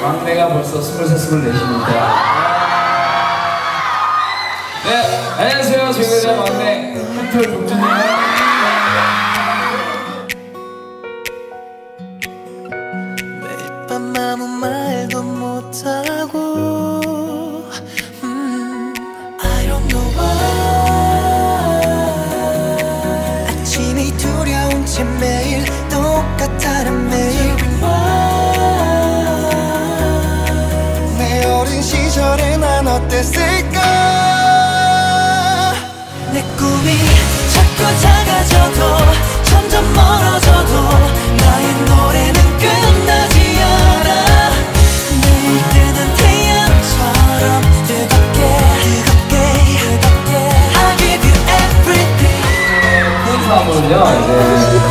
막내가 벌써 23, 24입니다. 네, 안녕하세요. 제가 막내 한철 밤 아무 말도 못하고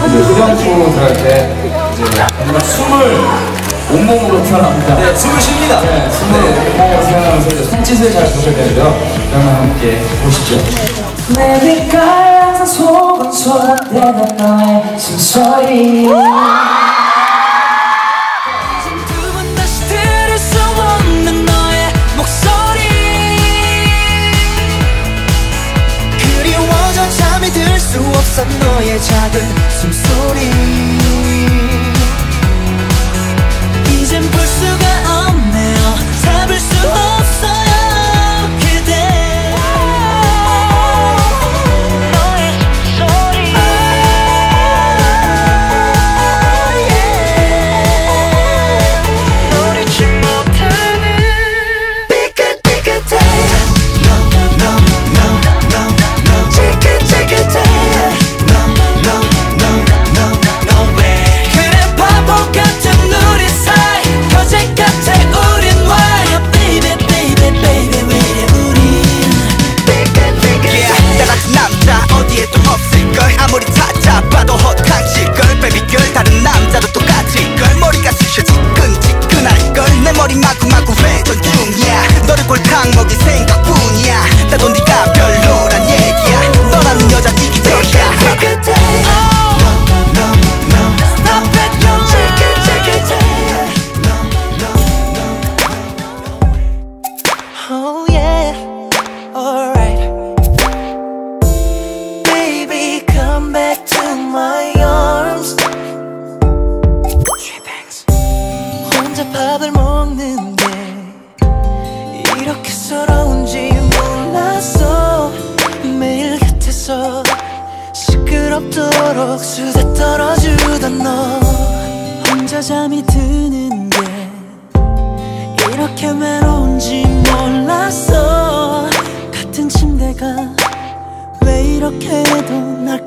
이제 수영소 들어갈 때 이제 정말 숨을 온몸으로 태어납니다. 네, 숨을 쉽니다. 네, 숨을 온몸으로 태어나면서 이제 손짓을 잘 보셔야 되는데요. 그러면 함께 보시죠. 속은 쏟아대는 너의 숨소리. 너의 작은 아무리 찾아봐도 헛 Baby, come back to my arms. 혼자 밥을 먹는 게 이렇게 서러운지 몰랐어. 매일 곁에서 시끄럽도록 수다 떨어주던 너. 혼자 잠이 드는 게 이렇게 외로운지 몰랐어 같은 침대가 왜 이렇게도 넓